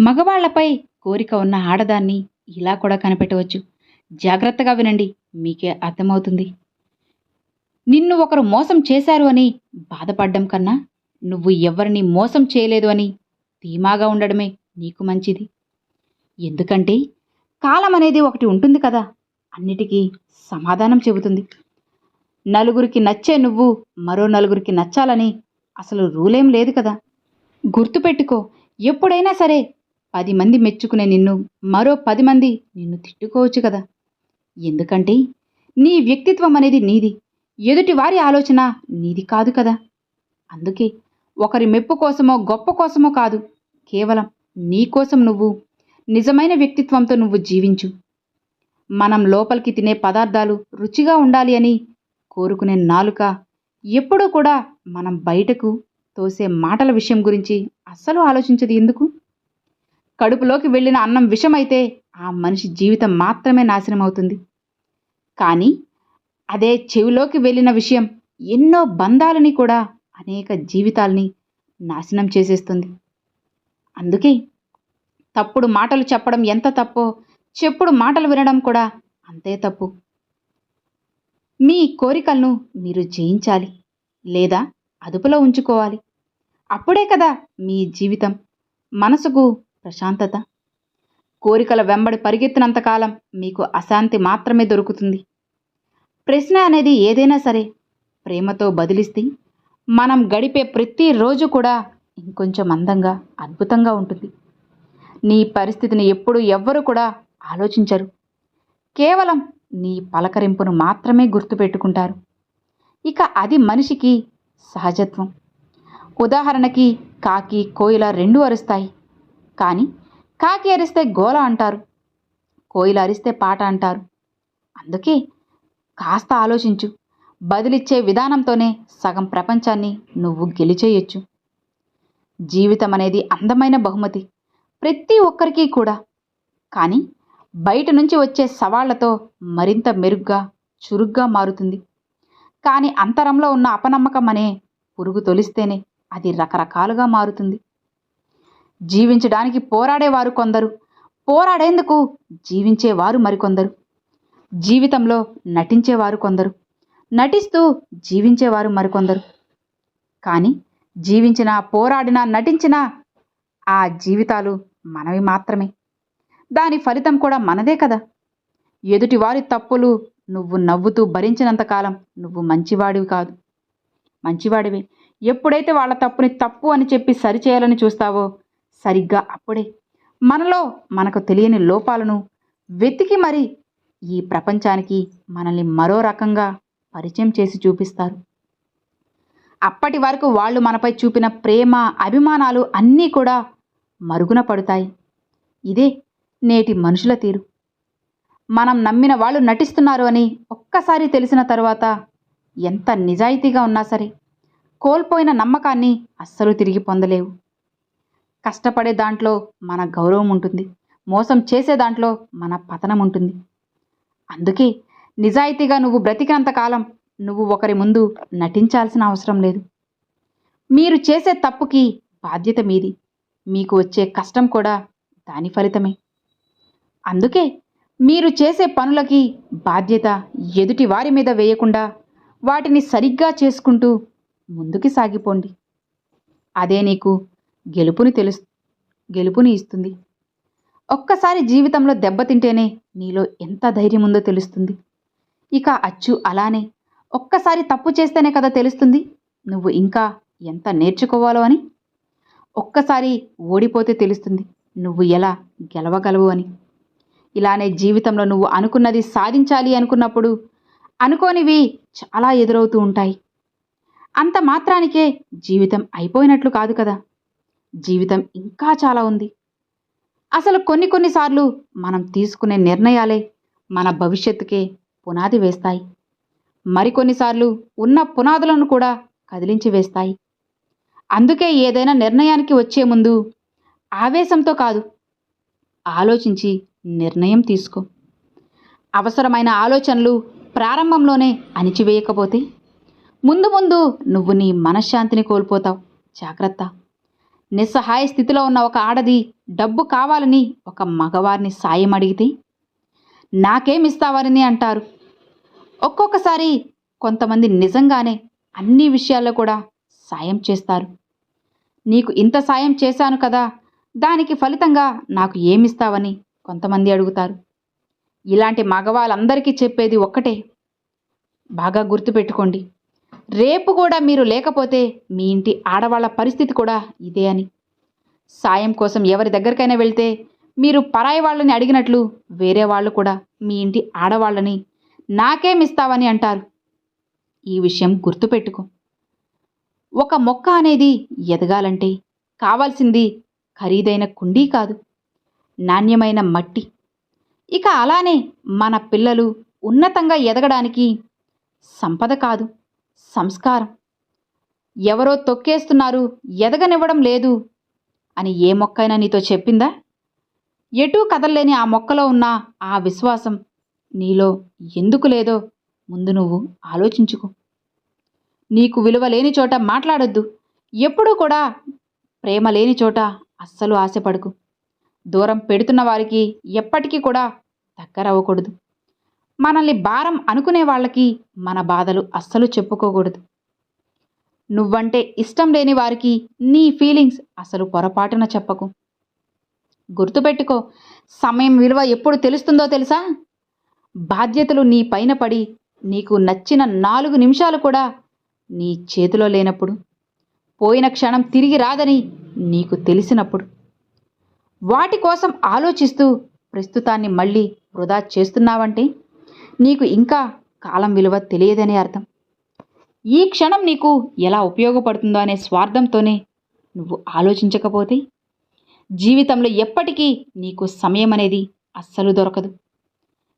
మగవాళ్ళపై కోరిక ఉన్న ఆడదాన్ని ఇలా కూడా కనిపెట్టవచ్చు. జాగ్రత్తగా వినండి మీకే అర్థమవుతుంది. నిన్ను ఒకరు మోసం చేశారు అని బాధపడ్డం కన్నా నువ్వు ఎవరిని మోసం చేయలేదు అని ధీమాగా ఉండడమే నీకు మంచిది. ఎందుకంటే కాలం అనేది ఒకటి ఉంటుంది కదా అన్నిటికీ సమాధానం చెబుతుంది. నలుగురికి నచ్చే నువ్వు మరో నలుగురికి నచ్చాలని అసలు రూలేం లేదు కదా. గుర్తుపెట్టుకో ఎప్పుడైనా సరే పది మంది మెచ్చుకునే నిన్ను మరో పది మంది నిన్ను తిట్టుకోవచ్చు కదా. ఎందుకంటే నీ వ్యక్తిత్వం అనేది నీది. ఎదుటి వారి ఆలోచన నీది కాదు కదా. అందుకే ఒకరి మెప్పు కోసమో గొప్ప కోసమో కాదు. కేవలం నీకోసం నువ్వు నిజమైన వ్యక్తిత్వంతో నువ్వు జీవించు. మనం లోపలికి తినే పదార్థాలు రుచిగా ఉండాలి అని కోరుకునే నాలుక ఎప్పుడూ కూడా మనం బయటకు తోసే మాటల విషయం గురించి అస్సలు ఆలోచించదు. ఎందుకు? కడుపులోకి వెళ్ళిన అన్నం విషమైతే ఆ మనిషి జీవితం మాత్రమే నాశనం అవుతుంది కానీ అదే చెవిలోకి వెళ్ళిన విషయం ఎన్నో బంధాలని కూడా అనేక జీవితాల్ని నాశనం చేసేస్తుంది. అందుకే తప్పుడు మాటలు చెప్పడం ఎంత తప్పో చెప్పుడు మాటలు వినడం కూడా అంతే తప్పు. మీ కోరికలను మీరు జయించాలి లేదా అదుపులో ఉంచుకోవాలి. అప్పుడే కదా మీ జీవితం మనసుకు ప్రశాంతత. కోరికల వెంబడి పరిగెత్తినంతకాలం మీకు అశాంతి మాత్రమే దొరుకుతుంది. ప్రశ్న అనేది ఏదైనా సరే ప్రేమతో బదిలిస్తే మనం గడిపే ప్రతి రోజు కూడా ఇంకొంచెం అందంగా అద్భుతంగా ఉంటుంది. నీ పరిస్థితిని ఎప్పుడు ఎవ్వరూ కూడా ఆలోచించరు. కేవలం నీ పలకరింపును మాత్రమే గుర్తుపెట్టుకుంటారు. ఇక అది మనిషికి సహజత్వం. ఉదాహరణకి కాకి కోయిల రెండూ అరుస్తాయి. కానీ కాకి అరిస్తే గోల అంటారు కోయిలు అరిస్తే పాట అంటారు. అందుకే కాస్త ఆలోచించు బదిలిచ్చే విధానంతోనే సగం ప్రపంచాన్ని నువ్వు గెలిచేయొచ్చు. జీవితం అనేది అందమైన బహుమతి ప్రతి ఒక్కరికి కూడా. కానీ బయట నుంచి వచ్చే సవాళ్ళతో మరింత మెరుగ్గా చురుగ్గా మారుతుంది. కానీ అంతరంలో ఉన్న అపనమ్మకం అనే పురుగు తొలిస్తేనే అది రకరకాలుగా మారుతుంది. జీవించడానికి పోరాడేవారు కొందరు. పోరాడేందుకు జీవించేవారు మరికొందరు. జీవితంలో నటించేవారు కొందరు. నటిస్తూ జీవించేవారు మరికొందరు. కానీ జీవించిన పోరాడిన నటించిన ఆ జీవితాలు మనవి మాత్రమే. దాని ఫలితం కూడా మనదే కదా. ఎదుటివారి తప్పులు నువ్వు నవ్వుతూ భరించినంతకాలం నువ్వు మంచివాడివి కాదు. మంచివాడివి. ఎప్పుడైతే వాళ్ళ తప్పుని తప్పు అని చెప్పి సరిచేయాలని చూస్తావో సరిగ్గా అప్పుడే. మనలో మనకు తెలియని లోపాలను వెతికి మరి ఈ ప్రపంచానికి మనల్ని మరో రకంగా పరిచయం చేసి చూపిస్తారు. అప్పటి వరకు వాళ్ళు మనపై చూపిన ప్రేమ అభిమానాలు అన్నీ కూడా మరుగున పడతాయి. ఇదే నేటి మనుషుల తీరు. మనం నమ్మిన వాళ్ళు నటిస్తున్నారు అని ఒక్కసారి తెలిసిన తర్వాత ఎంత నిజాయితీగా ఉన్నా సరే కోల్పోయిన నమ్మకాన్ని అస్సలు తిరిగి పొందలేవు. కష్టపడే దాంట్లో మన గౌరవం ఉంటుంది. మోసం చేసే దాంట్లో మన పతనం ఉంటుంది. అందుకే నిజాయితీగా నువ్వు బ్రతికినంతకాలం నువ్వు ఒకరి ముందు నటించాల్సిన అవసరం లేదు. మీరు చేసే తప్పుకి బాధ్యత మీది. మీకు వచ్చే కష్టం కూడా దాని ఫలితమే. అందుకే మీరు చేసే పనులకి బాధ్యత ఎదుటి వారి మీద వేయకుండా వాటిని సరిగ్గా చేసుకుంటూ ముందుకి సాగిపోండి. అదే నీకు గెలుపుని తెలుసు గెలుపుని ఇస్తుంది. ఒక్కసారి జీవితంలో దెబ్బతింటేనే నీలో ఎంత ధైర్యం ఉందో తెలుస్తుంది. ఇక అచ్చు అలానే ఒక్కసారి తప్పు చేస్తేనే కదా తెలుస్తుంది నువ్వు ఇంకా ఎంత నేర్చుకోవాలో అని. ఒక్కసారి ఓడిపోతే తెలుస్తుంది నువ్వు ఎలా గెలవగలవు అని. ఇలానే జీవితంలో నువ్వు అనుకున్నది సాధించాలి అనుకున్నప్పుడు అనుకోనివి చాలా ఎదురవుతూ ఉంటాయి. అంత మాత్రానికే జీవితం అయిపోయినట్లు కాదు కదా. జీవితం ఇంకా చాలా ఉంది. అసలు కొన్ని కొన్నిసార్లు మనం తీసుకునే నిర్ణయాలే మన భవిష్యత్తుకే పునాది వేస్తాయి. మరికొన్నిసార్లు ఉన్న పునాదులను కూడా కదిలించి వేస్తాయి. అందుకే ఏదైనా నిర్ణయానికి వచ్చే ముందు ఆవేశంతో కాదు ఆలోచించి నిర్ణయం తీసుకో. అవసరమైన ఆలోచనలు ప్రారంభంలోనే అణిచివేయకపోతే ముందు ముందు నువ్వు నీ మనశ్శాంతిని కోల్పోతావు. జాగ్రత్త. నిస్సహాయ స్థితిలో ఉన్న ఒక ఆడది డబ్బు కావాలని ఒక మగవారిని సాయం అడిగితే నాకేమిస్తావని అంటారు. ఒక్కొక్కసారి కొంతమంది నిజంగానే అన్ని విషయాల్లో కూడా సాయం చేస్తారు. నీకు ఇంత సాయం చేశాను కదా దానికి ఫలితంగా నాకు ఏమిస్తావని కొంతమంది అడుగుతారు. ఇలాంటి మగవాళ్ళందరికీ చెప్పేది ఒక్కటే. బాగా గుర్తుపెట్టుకోండి. రేపు కూడా మీరు లేకపోతే మీ ఇంటి ఆడవాళ్ళ పరిస్థితి కూడా ఇదే అని. సాయం కోసం ఎవరి దగ్గరికైనా వెళ్తే మీరు పరాయి వాళ్ళని అడిగినట్లు వేరే వాళ్ళు కూడా మీ ఇంటి ఆడవాళ్ళని నాకేమిస్తావని అంటారు. ఈ విషయం గుర్తుపెట్టుకో. ఒక మొక్క అనేది ఎదగాలంటే కావాల్సింది ఖరీదైన కుండీ కాదు నాణ్యమైన మట్టి. ఇక అలానే మన పిల్లలు ఉన్నతంగా ఎదగడానికి సంపద కాదు. సంస్కారం. ఎవరో తొక్కేస్తున్నారు ఎదగనివ్వడం లేదు అని ఏ మొక్కైనా నీతో చెప్పిందా? ఎటూ కదలలేని ఆ మొక్కలో ఉన్న ఆ విశ్వాసం నీలో ఎందుకు లేదో ముందు నువ్వు ఆలోచించుకో. నీకు విలువ లేని చోట మాట్లాడొద్దు. ఎప్పుడూ కూడా ప్రేమ లేని చోట అస్సలు ఆశపడకు. దూరం పెడుతున్న వారికి ఎప్పటికీ కూడా దగ్గర అవ్వకూడదు మనల్ని భారం అనుకునే వాళ్ళకి మన బాధలు అస్సలు చెప్పుకోకూడదు. నువ్వంటే ఇష్టం లేని వారికి నీ ఫీలింగ్స్ అసలు పొరపాటున చెప్పకు. గుర్తుపెట్టుకో సమయం విలువ ఎప్పుడు తెలుస్తుందో తెలుసా? బాధ్యతలు నీ పైన పడి నీకు నచ్చిన నాలుగు నిమిషాలు కూడా నీ చేతిలో లేనప్పుడు పోయిన క్షణం తిరిగి రాదని నీకు తెలిసినప్పుడు. వాటి కోసం ఆలోచిస్తూ ప్రస్తుతాన్ని మళ్ళీ వృధా చేస్తున్నావంటే నీకు ఇంకా కాలం విలువ తెలియదనే అర్థం. ఈ క్షణం నీకు ఎలా ఉపయోగపడుతుందో అనే స్వార్థంతోనే నువ్వు ఆలోచించకపోతే? జీవితంలో ఎప్పటికీ నీకు సమయం అనేది అస్సలు దొరకదు.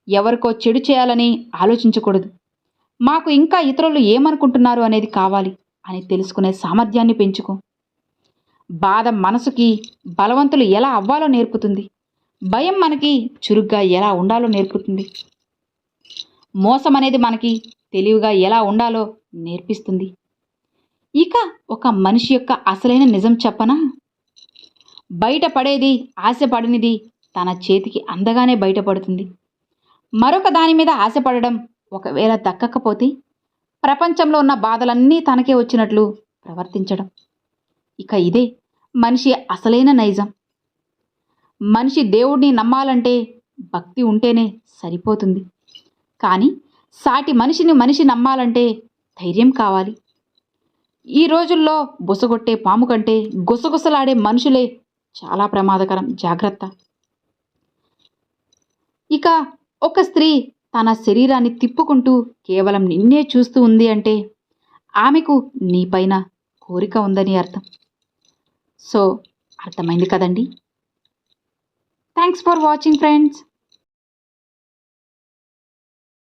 ఎవరికో చెడు చేయాలని ఆలోచించకూడదు. మాకు ఇంకా ఇతరులు ఏమనుకుంటున్నారు అనేది కావాలి అని తెలుసుకునే సామర్థ్యాన్ని పెంచుకో. బాధ మనసుకి బలవంతులు ఎలా అవ్వాలో నేర్పుతుంది. భయం మనకి చురుగ్గా ఎలా ఉండాలో నేర్పుతుంది. మోసం అనేది మనకి తెలివిగా ఎలా ఉండాలో నేర్పిస్తుంది. ఇక ఒక మనిషి యొక్క అసలైన నిజం చెప్పనా? బయటపడేది ఆశపడినది తన చేతికి అందగానే బయటపడుతుంది. మరొక దాని మీద ఆశపడడం ఒకవేళ దక్కకపోతే ప్రపంచంలో ఉన్న బాధలన్నీ తనకే వచ్చినట్లు ప్రవర్తించడం. ఇక ఇదే మనిషి అసలైన నైజం. మనిషి దేవుడిని నమ్మాలంటే భక్తి ఉంటేనే సరిపోతుంది. కానీ సాటి మనిషిని మనిషి నమ్మాలంటే ధైర్యం కావాలి. ఈ రోజుల్లో బుసగొట్టే పాము కంటే గుసగుసలాడే మనుషులే చాలా ప్రమాదకరం. జాగ్రత్త. ఇక ఒక స్త్రీ తన శరీరాన్ని తిప్పుకుంటూ కేవలం నిన్నే చూస్తూ ఉంది అంటే ఆమెకు నీపైన కోరిక ఉందని అర్థం. సో అర్థమైంది కదండి. Thanks for watching friends.